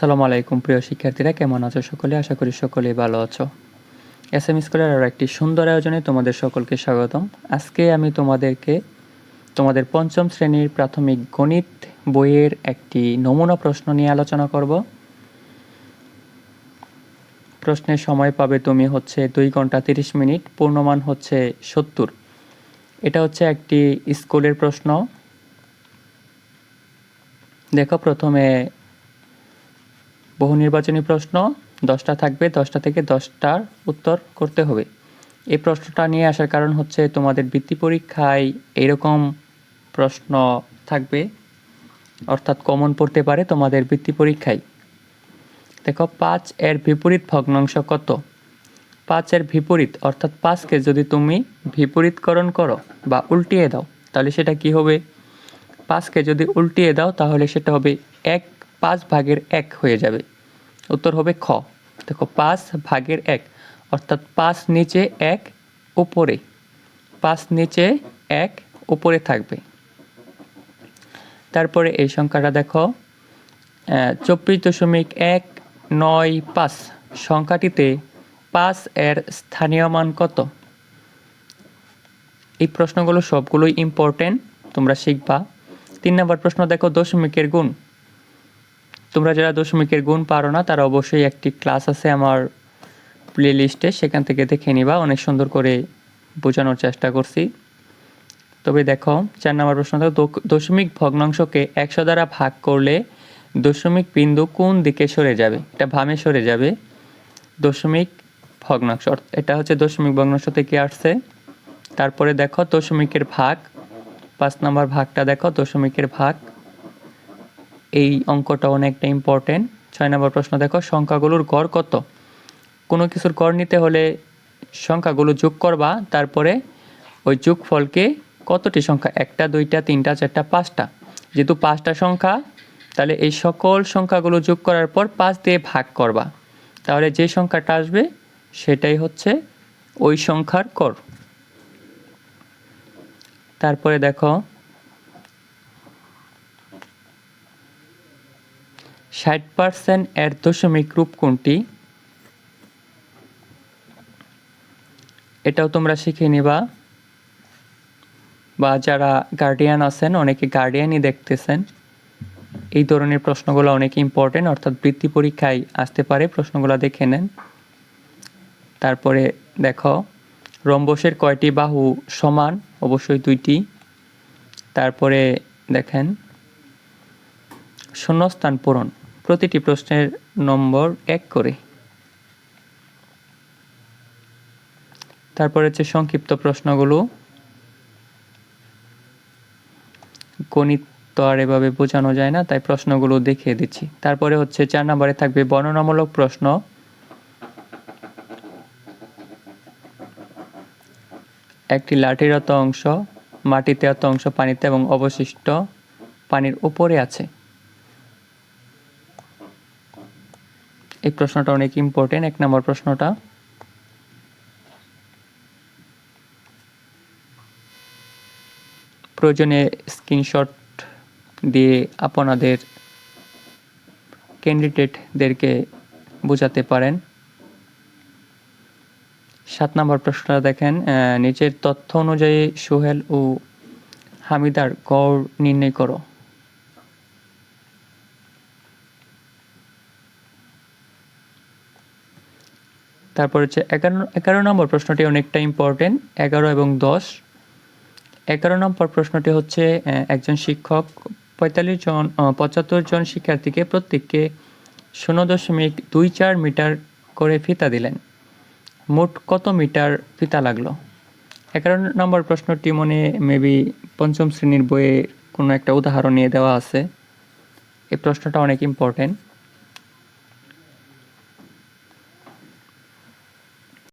আসসালামু আলাইকুম, প্রিয় শিক্ষার্থীরা। কেমন আছো সকলে? আশা করি সকলেই ভালো আছো। এস এম স্কুলের আরও একটি সুন্দর আয়োজনে তোমাদের সকলকে স্বাগতম। আজকে আমি তোমাদেরকে, তোমাদের পঞ্চম শ্রেণির প্রাথমিক গণিত বইয়ের একটি নমুনা প্রশ্ন নিয়ে আলোচনা করব। প্রশ্নের সময় পাবে তুমি হচ্ছে দুই ঘণ্টা তিরিশ মিনিট, পূর্ণমান হচ্ছে সত্তর। এটা হচ্ছে একটি স্কুলের প্রশ্ন। দেখো প্রথমে বহু নির্বাচনী প্রশ্ন, দশটা থাকবে, দশটা থেকে দশটার উত্তর করতে হবে। এই প্রশ্নটা নিয়ে আসার কারণ হচ্ছে তোমাদের বৃত্তি পরীক্ষায় এরকম প্রশ্ন থাকবে, অর্থাৎ কমন পড়তে পারে তোমাদের বৃত্তি পরীক্ষায়। দেখো, পাঁচ এর বিপরীত ভগ্নাংশ কত? পাঁচ এর বিপরীত, অর্থাৎ পাঁচকে যদি তুমি বিপরীতকরণ করো বা উল্টিয়ে দাও, তাহলে সেটা কি হবে? পাঁচকে যদি উল্টিয়ে দাও, তাহলে সেটা হবে এক পাঁচ ভাগের এক হয়ে যাবে। উত্তর হবে খ। দেখো, পাঁচ ভাগের এক, অর্থাৎ পাঁচ নিচে এক, উপরে। পাঁচ নিচে এক, উপরে থাকবে। তারপরে এই সংখ্যাটা দেখো চব্বিশ দশমিক এক নয় পাঁচ। সংখ্যাটিতে পাঁচ এর স্থানীয় মান কত? এই প্রশ্নগুলো সবগুলোই ইম্পর্টেন্ট তোমরা শিখবা। তিন নম্বর প্রশ্ন দেখো, দশমিকের গুণ। তোমরা যারা দশমিকের গুণ পারো না, তারা অবশ্যই একটি ক্লাস আছে আমার প্লে লিস্টে সেখান থেকে দেখে নিবা, অনেক সুন্দর করে বোঝানোর চেষ্টা করছি। তবে দেখো, চার নম্বর প্রশ্ন দশমিক ভগ্নাংশকে একশো দ্বারা ভাগ করলে দশমিক বিন্দু কোন দিকে সরে যাবে? এটা ভামে সরে যাবে। দশমিক ভগ্নাংশ এটা হচ্ছে দশমিক ভগ্নাংশ থেকে আসছে। তারপরে দেখো, দশমিকের ভাগ, পাঁচ নম্বর ভাগটা দেখো, দশমিকের ভাগ। এই অঙ্কটা অনেকটা ইম্পর্টেন্ট ছয় নম্বর প্রশ্ন, দেখো, সংখ্যাগুলোর গড় কত? কোনো কিছুর গড় নিতে হলে সংখ্যাগুলো যোগ করবা, তারপরে ওই যোগফলকে কতটি সংখ্যা? একটা, দুইটা, তিনটা, চারটা, পাঁচটা। যেহেতু পাঁচটা সংখ্যা, তাহলে এই সকল সংখ্যাগুলো যোগ করার পর পাঁচ দিয়ে ভাগ করবা। তাহলে যে সংখ্যাটা আসবে, সেটাই হচ্ছে ওই সংখ্যার কর তারপরে দেখো ষাট পার্সেন্ট এর দশমিক রূপ কোনটি? এটাও তোমরা শিখে নিবা। বা যারা গার্ডিয়ান আছেন, অনেকে গার্ডিয়ানই দেখতেছেন। এই ধরনের প্রশ্নগুলো অনেক ইম্পর্টেন্ট অর্থাৎ বৃত্তি পরীক্ষায় আসতে পারে, প্রশ্নগুলো দেখে নেন। তারপরে দেখো, রম্বসের কয়টি বাহু সমান? অবশ্যই দুইটি। তারপরে দেখেন, শূন্যস্থান পূরণ। প্রতিটি প্রশ্নের নম্বর এক করে। তারপরে হচ্ছে সংক্ষিপ্ত প্রশ্নগুলো। গণিত তো আর এভাবে বোঝানো যায় না, তাই প্রশ্নগুলো দেখিয়ে দিচ্ছি। তারপরে হচ্ছে চার নম্বরে থাকবে বর্ণনামূলক প্রশ্ন। একটি লাঠির অত অংশ মাটিতে অত অংশ পানিতে এবং অবশিষ্ট পানির উপরে আছে। এই প্রশ্নটা অনেক ইম্পর্টেন্ট এক নম্বর প্রশ্নটা। প্রয়োজনে স্ক্রিনশট দিয়ে আপনাদের ক্যান্ডিডেটদেরকে বোঝাতে পারেন। সাত নম্বর প্রশ্নটা দেখেন নিচের তথ্য অনুযায়ী সোহেল ও হামিদার গড় নির্ণয় করো। তারপর হচ্ছে এগারো এগারো নম্বর প্রশ্নটি অনেকটা ইম্পর্টেন্ট এগারো এবং দশ। এগারো নম্বর প্রশ্নটি হচ্ছে একজন শিক্ষক পঁয়তাল্লিশ জন পঁচাত্তর জন শিক্ষার্থীকে প্রত্যেককে শূন্য দশমিক দুই চার মিটার করে ফিতা দিলেন। মোট কত মিটার ফিতা লাগল? এগারো নম্বর প্রশ্নটি মনে মেবি পঞ্চম শ্রেণির বইয়ে কোনো একটা উদাহরণ নিয়ে দেওয়া আছে। এই প্রশ্নটা অনেক ইম্পর্টেন্ট